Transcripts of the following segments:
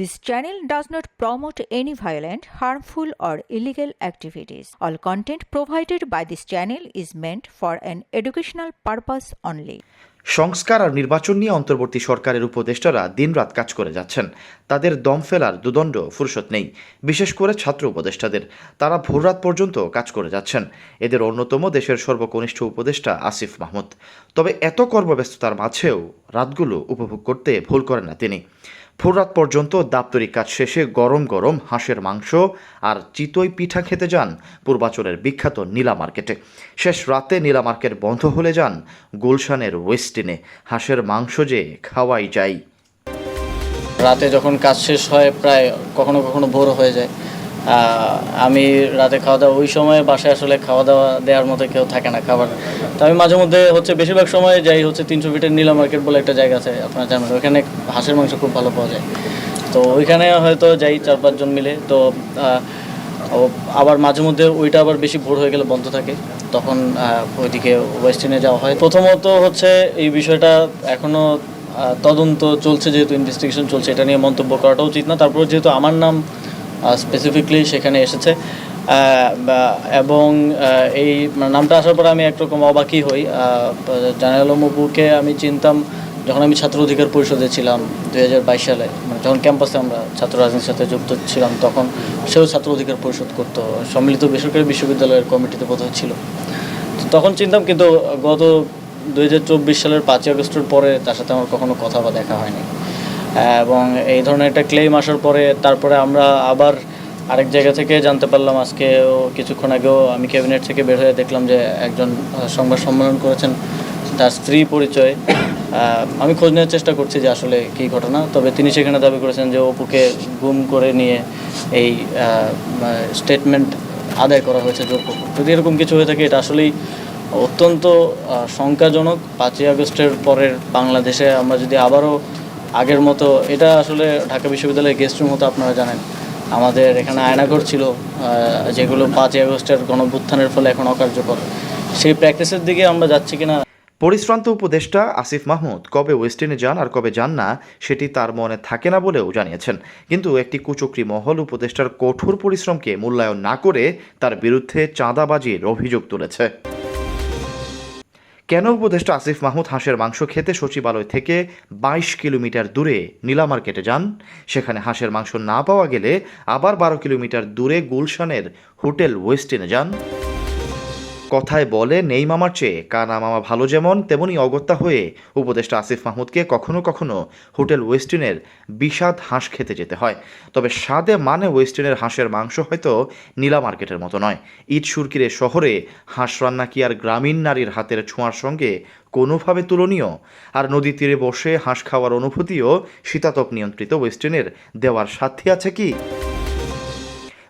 This channel does not promote any violent, harmful, or illegal activities. All content provided by this channel is meant for an educational purpose only. সংস্কার আর নির্বাচন নিয়ে অন্তর্বর্তী সরকারের উপদেষ্টারা দিনরাত কাজ করে যাচ্ছেন। তাদের দম ফেলার দুদণ্ড ফুরসত নেই। বিশেষ করে ছাত্র উপদেষ্টাদের। তারা ভোররাত পর্যন্ত কাজ করে যাচ্ছেন। এদের অন্যতম দেশের সর্বকনিষ্ঠ উপদেষ্টা আসিফ মাহমুদ। তবে এত কর্মব্যস্ততার মাঝেও রাতগুলো উপভোগ করতে ভুল করেন না তিনি। ভোররাত পর্যন্ত দাপ্তরিক কাজ শেষে গরম গরম হাঁসের মাংস আর চিতই পিঠা খেতে যান পূর্বাচলের বিখ্যাত নীলা মার্কেটে। শেষ রাতে নীলা মার্কেট বন্ধ হলে যান গুলশানের ওয়েস্টিনে হাঁসের মাংস যে খাওয়াই যায়। রাতে যখন কাজ শেষ হয়, প্রায় কখনো কখনো ভোর হয়ে যায়। আমি রাতে খাওয়া দাওয়া ওই সময় বাসায় আসলে খাওয়া দাওয়া দেওয়ার মতো কেউ থাকে না খাবার। তো আমি মাঝে মধ্যে হচ্ছে বেশিরভাগ সময় যাই হচ্ছে তিনশো ফিটের নীলা মার্কেট বলে একটা জায়গা আছে, আপনার জানেন ওইখানে হাঁসের মাংস খুব ভালো পাওয়া যায়। তো ওইখানে হয়তো যাই চার পাঁচজন মিলে, তো আবার মাঝে মধ্যে ওইটা আবার বেশি ভোর হয়ে গেলে বন্ধ থাকে, তখন ওইদিকে ওয়েস্টার্নে যাওয়া হয়। প্রথমত হচ্ছে এই বিষয়টা এখনও তদন্ত চলছে, যেহেতু ইনভেস্টিগেশন চলছে, এটা নিয়ে মন্তব্য করাটা উচিত না। তারপর যেহেতু আমার নাম স্পেসিফিকলি সেখানে এসেছে। এবং এই মানে নামটা আসার পর আমি একরকম অবাকই হই। জানাল মবুকে আমি চিনতাম যখন আমি ছাত্র অধিকার পরিষদে ছিলাম দুই সালে। মানে যখন ক্যাম্পাসে আমরা ছাত্র রাজনীতির সাথে যুক্ত ছিলাম তখন সেও ছাত্র অধিকার পরিষদ করতো, সম্মিলিত বেসরকারি বিশ্ববিদ্যালয়ের কমিটিতে বোধহয় ছিল। তখন চিনতাম কিন্তু গত দুই হাজার চব্বিশ সালের পাঁচই আগস্টের পরে তার সাথে আমার কখনো কথা বা দেখা হয়নি। এবং এই ধরনের একটা ক্লেম আসার পরে তারপরে আমরা আবার আরেক জায়গা থেকে জানতে পারলাম আজকে কিছুক্ষণ আগেও আমি ক্যাবিনেট থেকে বের হয়ে দেখলাম যে একজন সংবাদ সম্মেলন করেছেন, তার স্ত্রী পরিচয়। আমি খোঁজ নেওয়ার চেষ্টা করছি যে আসলে কী ঘটনা, তবে তিনি সেখানে দাবি করেছেন যে অপুকে গুম করে নিয়ে এই স্টেটমেন্ট আদায় করা হয়েছে জোরপূর্বক যদি এরকম কিছু হয়ে থাকে, এটা আসলেই অত্যন্ত শঙ্কাজনক। পাঁচই আগস্টের পরের বাংলাদেশে আমরা যদি আবারও আগের মতো, এটা আসলে ঢাকা বিশ্ববিদ্যালয়ের গেস্ট রুম হতো, আপনারা জানেন। আমাদের এখানে আয়নাঘর ছিল যেগুলো পাঁচই আগস্টের গণভ্যুত্থানের ফলে এখন অকার্যকর। সেই প্র্যাকটিসের দিকে আমরা যাচ্ছি কিনা? পরিশ্রান্ত উপদেষ্টা আসিফ মাহমুদ কবে ওয়েস্টিনে যান আর কবে যান না, সেটি তার মনে থাকে না বলেও জানিয়েছেন। কিন্তু একটি কুচক্রি মহল উপদেষ্টার কঠোর পরিশ্রমকে মূল্যায়ন না করে তার বিরুদ্ধে চাঁদাবাজির অভিযোগ তুলেছে। কেন উপদেষ্টা আসিফ মাহমুদ হাঁসের মাংস খেতে সচিবালয় থেকে বাইশ কিলোমিটার দূরে নীলা মার্কেটে যান? সেখানে হাঁসের মাংস না পাওয়া গেলে আবার বারো কিলোমিটার দূরে গুলশানের হোটেল ওয়েস্টিনে যান। কথায় বলে, নেই মামার চেয়ে। কানা মামা ভালো যেমন তেমনি অগত্যা হয়ে উপদেষ্টা আসিফ মাহমুদকে কখনো কখনো হোটেল ওয়েস্টিনের বিষাদ হাঁস খেতে যেতে হয়। তবে স্বাদে মানে ওয়েস্টিনের হাঁসের মাংস হয়তো নীলা মার্কেটের মতো নয়। ঈদ সুরকিরে শহরে হাঁস রান্না কি আর গ্রামীণ নারীর হাতের ছোঁয়ার সঙ্গে কোনোভাবে তুলনীয়? আর নদী তীরে বসে হাঁস খাওয়ার অনুভূতিও শীতাতক নিয়ন্ত্রিত ওয়েস্টিনের দেওয়ার সাথী আছে কি?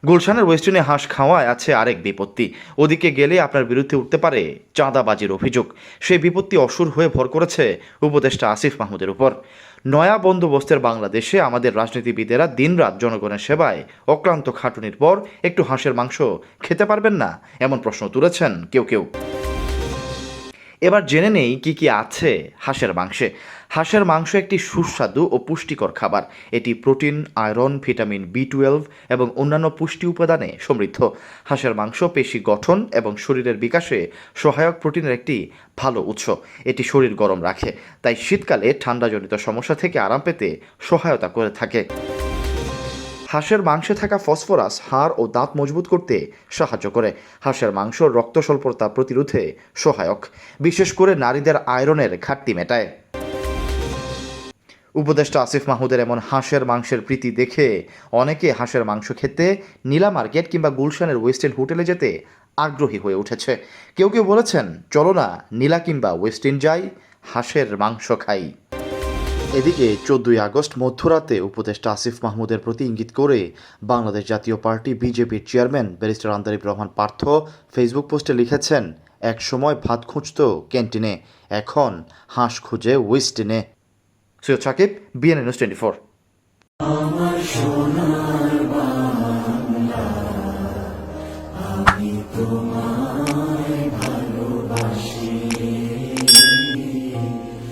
গুলশানের ওয়েস্টনে হাঁস খাওয়ায় আছে আরেক বিপত্তি। ওদিকে গেলে আপনার বিরুদ্ধে উঠতে পারে চাঁদাবাজির অভিযোগ। সেই বিপত্তি অসুর হয়ে ভর করেছে উপদেষ্টা আসিফ মাহমুদের উপর। নয়া বন্দোবস্তের বাংলাদেশে আমাদের রাজনীতিবিদেরা দিনরাত জনগণের সেবায় অক্লান্ত খাটুনির পর একটু হাঁসের মাংস খেতে পারবেন না, এমন প্রশ্ন তুলেছেন কেউ কেউ। এবার জেনে নেই কি কি আছে হাঁসের মাংসে। হাঁসের মাংস একটি সুস্বাদু ও পুষ্টিকর খাবার। এটি protein, iron, vitamin B twelve এবং অন্যান্য পুষ্টি উপাদানে সমৃদ্ধ। হাঁসের মাংস পেশি গঠন এবং শরীরের বিকাশে সহায়ক প্রোটিনের একটি ভালো উৎস। এটি শরীর গরম রাখে, তাই শীতকালে ঠান্ডাজনিত সমস্যা থেকে আরাম পেতে সহায়তা করে থাকে। হাঁসের মাংসে থাকা ফসফরাস, হাড় ও দাঁত মজবুত করতে সাহায্য করে। হাঁসের মাংস রক্ত স্বল্পতা প্রতিরোধে সহায়ক, বিশেষ করে নারীদের আয়রনের ঘাটতি মেটায়। উপদেষ্টা আসিফ মাহমুদের এমন হাঁসের মাংসের প্রীতি দেখে অনেকে হাঁসের মাংস খেতে, নীলা মার্কেট কিংবা গুলশানের ওয়েস্টার্ন হোটেলে যেতে আগ্রহী হয়ে উঠেছে। কেউ কেউ বলেছেন, চলো না, নীলা কিংবা ওয়েস্টার্ন যাই, হাঁসের মাংস খাই। এদিকে চোদ্দই আগস্ট মধ্যরাতে উপদেষ্টা আসিফ মাহমুদের প্রতি ইঙ্গিত করে বাংলাদেশ জাতীয় পার্টি বিজেপির chairman barrister Andaleeve Rahman Partho Facebook পোস্টে লিখেছেন, এক সময় ভাত খুঁজত ক্যান্টিনে, এখন হাঁস খুঁজে ওয়েস্টিনে। Syed Sakib BNN twenty four.